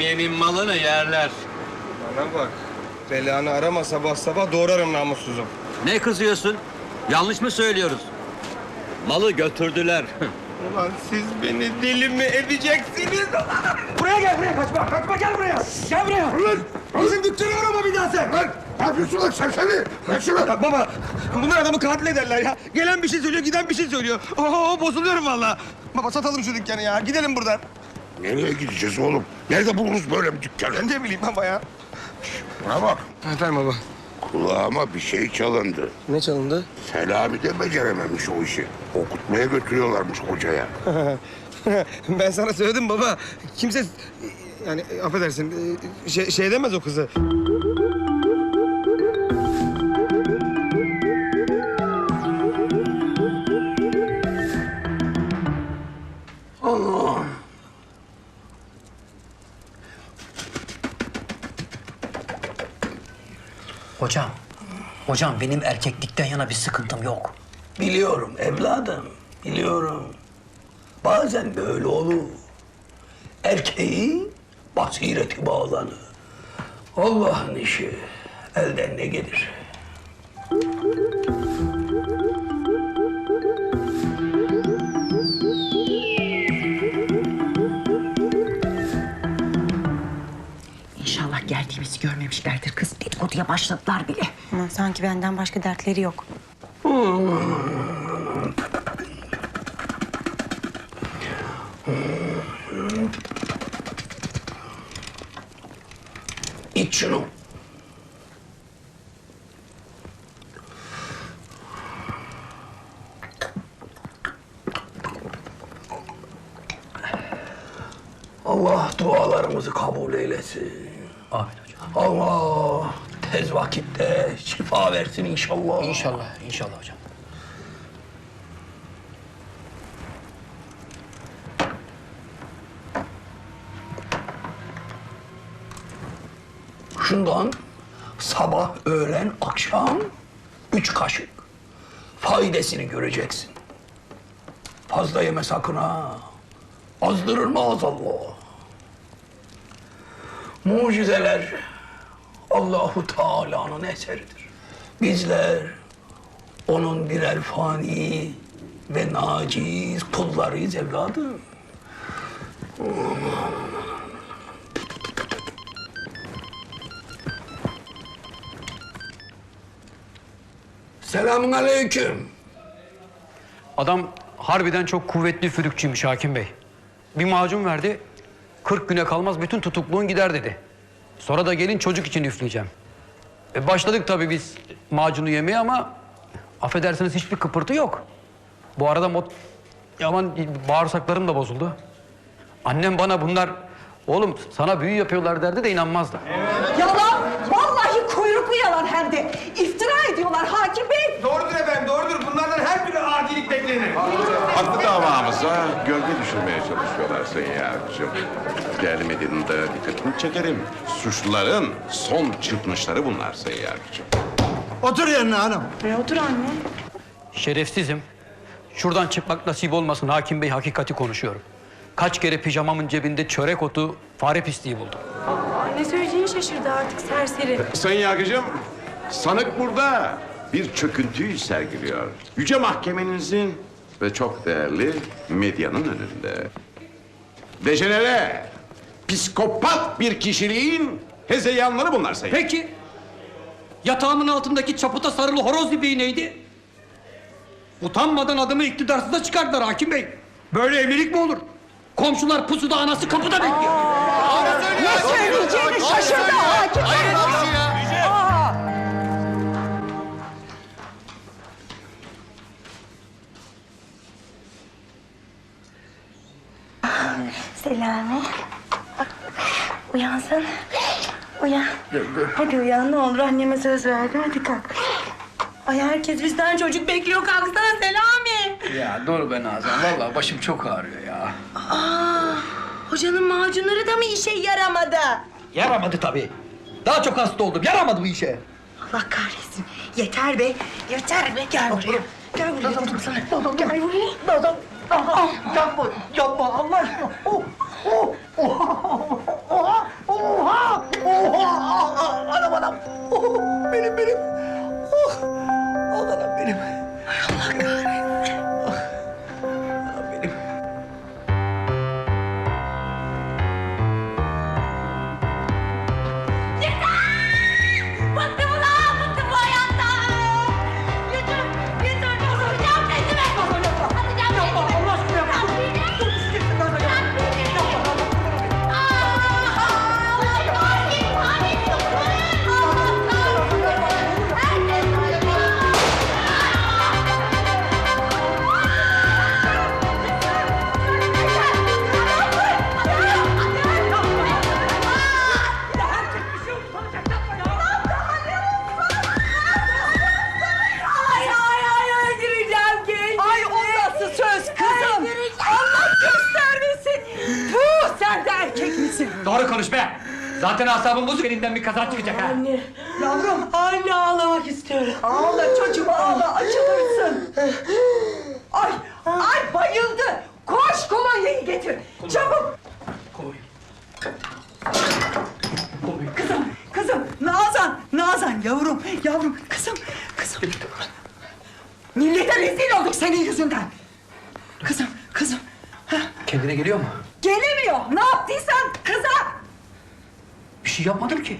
yemeyenin malını yerler. Bana bak. Belanı arama sabah sabah doğrarım namussuzum. Ne kızıyorsun? Yanlış mı söylüyoruz? Malı götürdüler. Ulan siz beni deli mi edeceksiniz? Buraya gel buraya kaçma kaçma gel buraya. Gel buraya. Ulan bizim dükkanı arama bir daha sen. Lan ne yapıyorsun lan serseri? Bırak şunu. Ya baba bunlar adamı katil ederler ya. Gelen bir şey söylüyor giden bir şey söylüyor. Oo bozuluyorum vallahi. Baba satalım şu dükkanı ya. Gidelim buradan. Nereye gideceğiz oğlum? Nerede buluruz böyle bir dükkanı? Ben ne bileyim baba ya. Buna bak. Efendim baba. Kulağıma bir şey çalındı. Ne çalındı? Selami de becerememiş o işi. Okutmaya götürüyorlarmış hocaya. ben sana söyledim baba. Kimse yani affedersin şey, şey demez o kızı. Hocam, hocam benim erkeklikten yana bir sıkıntım yok. Biliyorum evladım, biliyorum. Bazen böyle olur. Erkeğin basireti bağlanır. Allah'ın işi elden ne gelir? İnşallah geldiğimizi görmemişlerdir kız. Dedikoduya başladılar bile. Aman sanki benden başka dertleri yok. İç şunu. Allah dualarımızı kabul eylesin. Amin hocam. Allah tez vakitte şifa versin inşallah. İnşallah, inşallah hocam. Şundan sabah, öğlen, akşam üç kaşık. Faydasını göreceksin. Fazla yeme sakın ha. Azdırır maazallah. Mucizeler Allahu Teala'nın eseridir. Bizler onun birer fani ve naciz kullarıyız evladım. Selamun aleyküm. Adam harbiden çok kuvvetli üfürükçüymüş hakim bey. Bir macun verdi. 40 güne kalmaz bütün tutukluğun gider dedi. Sonra da gelin çocuk için üfleyeceğim. E başladık tabii biz macunu yemeye ama affedersiniz hiçbir kıpırtı yok. Bu arada mot... Aman bağırsaklarım da bozuldu. Annem bana bunlar oğlum sana büyü yapıyorlar derdi de inanmazdı. Yalan! Vallahi kuyruklu yalan hem de. İftira ediyorlar hakim bey. Doğrudur efendim doğrudur. Bunlardan her türlü adilik beklenir. Davamıza gölge düşürmeye çalışıyorlar Sayın Yargıcım. Gelmediğinde dikkatini çekerim. Suçluların son çırpınışları bunlar Sayın Yargıcım. Otur yerine hanım. E otur anne. Şerefsizim. Şuradan çıkmak nasip olmasın hakim bey hakikati konuşuyorum. Kaç kere pijamamın cebinde çörek otu, fare pisliği buldum. Ne söyleyeceğini şaşırdı artık serseri. Sayın Yargıcım, sanık burada bir çöküntüyü sergiliyor. Yüce Mahkemenizin ve çok değerli medyanın önünde. Dejenere, psikopat bir kişiliğin hezeyanları bunlar Sayın. Peki yatağımın altındaki çaputa sarılı horoz ibiği neydi? Utanmadan adımı iktidarsıza çıkardılar hakim bey. Böyle evlilik mi olur? Komşular pusuda anası kapıda bekliyor. Ne söyleyeceğini şaşırdı hakim bey. Selami. Uyansın. Uyan. Hadi uyan ne olur anneme söz verdim hadi kalk. Ay herkes bizden çocuk bekliyor kalksana Selami. Ya dur be Nazan, vallahi başım çok ağrıyor ya. Aa, hocanın macunları da mı işe yaramadı? Yaramadı tabii. Daha çok hasta oldum, yaramadı bu işe. Allah kahretsin. Yeter be. Yeter be. Gel buraya. Gel buraya dedim sana. Gel Yapma, yapma Allah aşkına. Oh, oh, oha, oha, oha, oha, anam anam. Oh. Doğru konuş be. Zaten asabım bozuk elinden bir kaza çıkacak ha. Anne. Yavrum. Anne ağlamak istiyorum. Ağla çocuğum ağla açılırsın. Ay ay bayıldı. Koş kolonyayı getir. Çabuk. Koy. Kızım kızım Nazan Nazan yavrum yavrum kızım kızım. Millete rezil olduk senin yüzünden. Kızım kızım. Kendine geliyor mu? Gelemiyor. Ne yaptıysan şey yapmadım ki.